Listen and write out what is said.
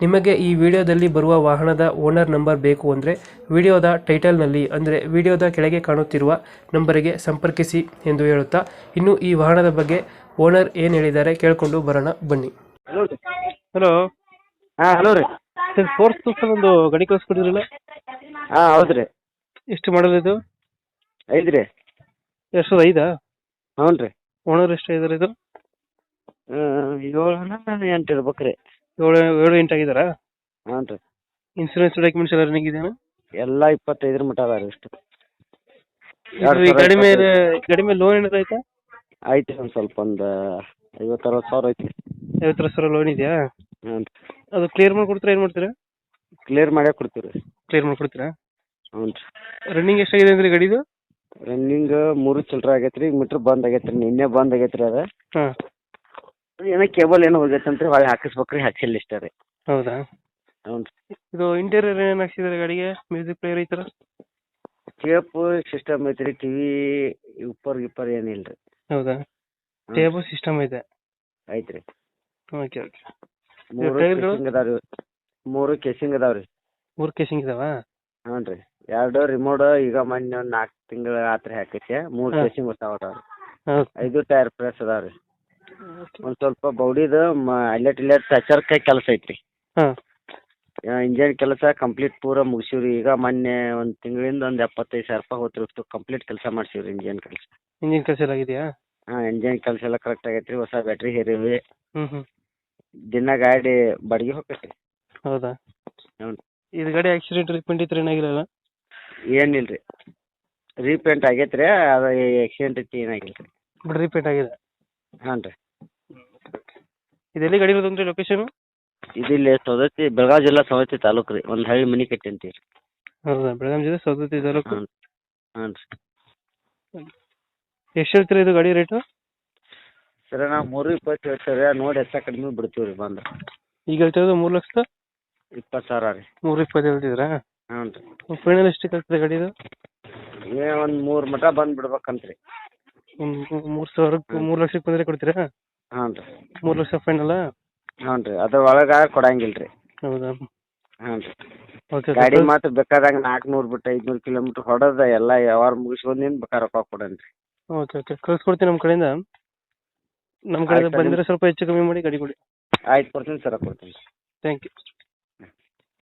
ನಿಮಗೆ ಈ ವಿಡಿಯೋದಲ್ಲಿ ಬರುವ ವಾಹನದ ಓನರ್ ನಂಬರ್ ಬೇಕು ಅಂದರೆ ವಿಡಿಯೋದ ಟೈಟಲ್ನಲ್ಲಿ ಅಂದರೆ ವಿಡಿಯೋದ ಕೆಳಗೆ ಕಾಣುತ್ತಿರುವ ನಂಬರಿಗೆ ಸಂಪರ್ಕಿಸಿ ಎಂದು ಹೇಳುತ್ತಾ ಇನ್ನು ಈ ವಾಹನದ ಬಗ್ಗೆ ಓನರ್ ಏನು ಹೇಳಿದ್ದಾರೆ ಕೇಳಿಕೊಂಡು ಬರೋಣ ಬನ್ನಿ. ಹಲೋ ರೀ. ಹಲೋ. ಹಾಂ ಹಲೋ ರೀ. ಸರ್ ಫೋರ್ಸ್ ಒಂದು ಗಡಿ ಕಳಿಸ್ಕೊಡಿದ್ರಲ್ಲ? ಹಾಂ ಹೌದು ರೀ. ಎಷ್ಟು ಮಾಡಲ್ ಇದು? ಐದು ರೀ. ಎಷ್ಟು ಐದಾ? ಹ್ಞೂ ರೀ. ಓನರ್ ಎಷ್ಟು ಇದ್ದಾರೆ ಇದು? ಏಳು ಎಂಟು ಇರ್ಬೇಕು ರೀ. ಏಳು ಏಳು ಎಂಟು ಆಗಿದ್ದಾರಾ ಹಾಂ ರೀ. ಇನ್ಸೂರೆನ್ಸ್ ಡಾಕ್ಯುಮೆಂಟ್ಸ್ ಎಲ್ಲ ರನ್ನಿಂಗ್ ಇದೆಯಾ ಎಲ್ಲ ಇಪ್ಪತ್ತೈದರ ಮಟ್ಟ ಅದ ರೀ ಇಷ್ಟು ಈ ಕಡಿಮೆ ಮೇಲೆ ಗಾಡಿ ಮೇಲೆ ಲೋನ್ ಏನಾದ್ರು ಆಯ್ತಾ? ಐತಿ ಒಂದು ಸ್ವಲ್ಪ ಒಂದು ಐವತ್ತು ಅರವತ್ತು ಸಾವಿರ ಐತಿ. ಐವತ್ತರ ಸಾವಿರ ಲೋನ್ ಇದೆಯಾ? ಹ್ಞೂ ರೀ. ಅದು ಕ್ಲಿಯರ್ ಮಾಡ್ಕೊಡ್ತೀರಾ ಏನು ಮಾಡ್ತೀರಾ? ಕ್ಲಿಯರ್ ಮಾಡೇ ಕೊಡ್ತೀವಿ ರೀ ಕ್ಲಿಯರ್ ಮಾಡ್ಕೊಡ್ತೀರಾ? ಹ್ಞೂ ರೀ. ರನ್ನಿಂಗ್ ಎಷ್ಟಾಗಿದೆ ಅಂದ್ರೆ ಗಾಡಿದು? ರನ್ನಿಂಗ್ ಮೂರು ಚಿಲ್ಲರೆ ಆಗೈತೆ ರೀ ಮೀಟ್ರ್ ಬಂದ್ ಆಗೈತೆ ರೀ ನಿನ್ನೆ ಬಂದ್ ಆಗೈತೆ ರೀ ಅದು. ಹಾಂ. ಏನೋ ಕೇಬಲ್ ಏನೋ ಹೋಗೈತೆ ಅಂತ ಹೊಳ್ಳಿ ಹಾಕಿಸ್ಬೇಕ್ರಿ ಹಾಕ್ಸಿಲ್ಲ ಇಷ್ಟ ರೀ. ಹೌದಾ? ಹ್ಞೂ ರೀ ಇದು ಇಂಟೀರಿಯರ್ ಏನೇನು ಹಾಕ್ಸಿದಾರೆ ಗಾಡಿಗೆ? ಮ್ಯೂಸಿಕ್ ಪ್ಲೇಯರ್ ಈ ಥರ? ಕೇಪ್ ಸಿಸ್ಟಮ್ ಐತೆ ರೀ ಟಿವಿ ಉಪ್ಪರ್ ಗಿಪ್ಪರ್ ಏನಿಲ್ಲ ರೀ ಹೌದಾ. ಟೇಬಲ್ ಸಿಸ್ಟಮ್ ಇದೆ ಐತೆ? ರೀ ಓಕೆ ಓಕೆ ಮೂರು ಟೈರ್ಗಳು? ಕೇಸಿಂಗ್ ಅದಾವ ರೀ. ಮೂರು ಕೇಸಿಂಗ್ ಅದಾವ ರೀ. ಮೂರು ಕೇಸಿಂಗ್ ಇದಾವಾ? ಹ್ಞೂ ರೀ ಎರಡು ರಿಮೋಟ್ ಈಗ ಮೊನ್ನೆ ಒಂದು ನಾಲ್ಕು ತಿಂಗಳ ಆತ್ರಿ ಹಾಕೈತೆ ಮೂರು ಹಾ. ಕೇಸಿಂಗ್ ಹೌದು. ಐದು ಟೈರ್ ಪ್ರೆಸ್ ಅದಾವ ರೀ. ಒಂದು ಸ್ವಲ್ಪ ಬೌಡಿದು ಅಲ್ಲೆಟ್ ಇಲ್ಲೆಟ್ ಟಚರ್ ಕೈ ಕೆಲಸ ಐತ್ರಿ. ಹಾಂ. ಇಂಜನ್ ಕೆಲಸ ಕಂಪ್ಲೀಟ್ ಪೂರ ಮುಗಿಸಿವ್ರಿ. ಈಗ ಮೊನ್ನೆ ಒಂದು ತಿಂಗಳಿಂದ ಒಂದು ಎಪ್ಪತ್ತೈದು ಸಾವಿರ ರೂಪಾಯಿ ಹೋತ್ರಿ ಕಂಪ್ಲೀಟ್ ಕೆಲಸ ಮಾಡ್ಸಿವ್ರಿ ಇಂಜನ್ ಕೆಲಸ. ಇಂಜಿನ್ ಕೆಲಸ ಎಲ್ಲ ಆಗಿದೆಯಾ? ಹಾಂ ಇಂಜನ್ ಕೆಲಸ ಎಲ್ಲ ಕರೆಕ್ಟ್ ಆಗೈತ್ರಿ. ಹೊಸ ಬ್ಯಾಟ್ರಿ ಹೇರಿವಿ ಹ್ಞೂ ಹ್ಞೂ ದಿನ ಗಾಡಿ ಬಾಡಿಗೆ ಹೋಗ್ತೈತಿ ಹೌದಾ? ಹ್ಞೂ ಇದು ಗಾಡಿ ಆಕ್ಸಿಡೆಂಟ್ ರಿಪೇಂಟ್ ಇತ್ತು ಏನಾಗಿಲ್ಲ ಏನಿಲ್ಲ ರೀ ರೀಪೇಂಟ್ ಆಗೈತೆ ರೀ ಅದು ಆಕ್ಸಿಡೆಂಟ್ ಐತಿ ಏನಾಗಿಲ್ಲ ರೀ ಬಟ್ ರಿಪೇಂಟ್ ಆಗಿದೆ? ಹಾಂ ರೀ ಇದೆಲ್ಲಿ ಗಾಡಿ ಇರೋದಂದ್ರೆ ಲೊಕೇಶನ್ ಇದಿಲ್ಲಿ ಸವದತ್ತಿ ಬೆಳಗಾವಿ ಜಿಲ್ಲಾ ಸವದತ್ತಿ ತಾಲೂಕ್ ರೀ ಒಂದು ಹಳ್ಳಿ ಮನೆ ಕಟ್ಟಿ ಅಂತೀವಿ ರೀ ಹೌದಾ ಬೆಳಗಾಂ ಜಿಲ್ಲೆ ಸೌದತ್ತಿ ತಾಲೂಕು? ಹಾಂ ಹಾಂ ರೀ. ಎಷ್ಟು ಹೇಳ್ತೀರಾ ಇದು ಗಾಡಿ ರೇಟು ಸರ ನಾವು ಮೂರು ಇಪ್ಪತ್ತು ಹೇಳ್ತೇವೆ ನೋಡಿ ಹೆಚ್ಚು ಕಡಿಮೆ ಬಿಡ್ತೀವಿ ರೀ ಬಂದ್ರೆ. ಈಗ ಹೇಳ್ತಿರೋದು ಮೂರು ಲಕ್ಷದ? ಇಪ್ಪತ್ತು ಸಾವಿರ ರೀ. ಮೂರು ಇಪ್ಪತ್ತು ಹೇಳ್ತಿದ್ರಾ ಹ್ಞೂ ರೀ. ಫೈನಲ್ ಎಷ್ಟಕ್ಕೆ ಆಗ್ತದೆ ಗಾಡಿದು ಏ ಒಂದು ಮೂರು ಮಠ ಬಂದು ಬಿಡ್ಬೇಕಂತ್ರಿ. ಒಂದು ಮೂರು ಸಾವಿರಕ್ಕೆ ಮೂರು ಲಕ್ಷಕ್ಕೆ ಬಂದರೆ ಕೊಡ್ತೀರಾ? ಹ್ಞೂ ರೀ ಮೂರು ಲಕ್ಷ ಫೈನಲ್ ಹ್ಞೂ ರೀ ಅದ್ರ ಒಳಗೆ ಕೊಡಂಗಿಲ್ಲ ರೀ ಹೌದಾ? ಹ್ಞೂ ರೀ ಓಕೆ ಗಾಡಿ ಮಾತ್ರ ಬೇಕಾದಾಗ ನಾಲ್ಕುನೂರು ಬಿಟ್ಟು ಐದುನೂರು ಕಿಲೋಮೀಟ್ರ್ ಹೊಡೆದ ಎಲ್ಲ ವ್ಯವಹಾರ ಮುಗಿಸ್ಕೊಂದಿನ ಬೇಕಾದ್ರೆ ರೊಕ್ಕ ಕೊಡೋಣ ರೀ ಓಕೆ ಓಕೆ ಕಳ್ಸ್ಕೊಡ್ತೀನಿ ನಮ್ಮ ಕಡೆಯಿಂದ. ನಮ್ಮ ಕಡೆ ಆಯ್ತು, ಬಂದರೆ ಸ್ವಲ್ಪ ಹೆಚ್ಚು ಕಮ್ಮಿ ಮಾಡಿ ಗಾಡಿ ಕೊಡಿ. ಆಯ್ತು ಕೊಡ್ತೀನಿ ಸರ ಕೊಡ್ತೀನಿ. Thank you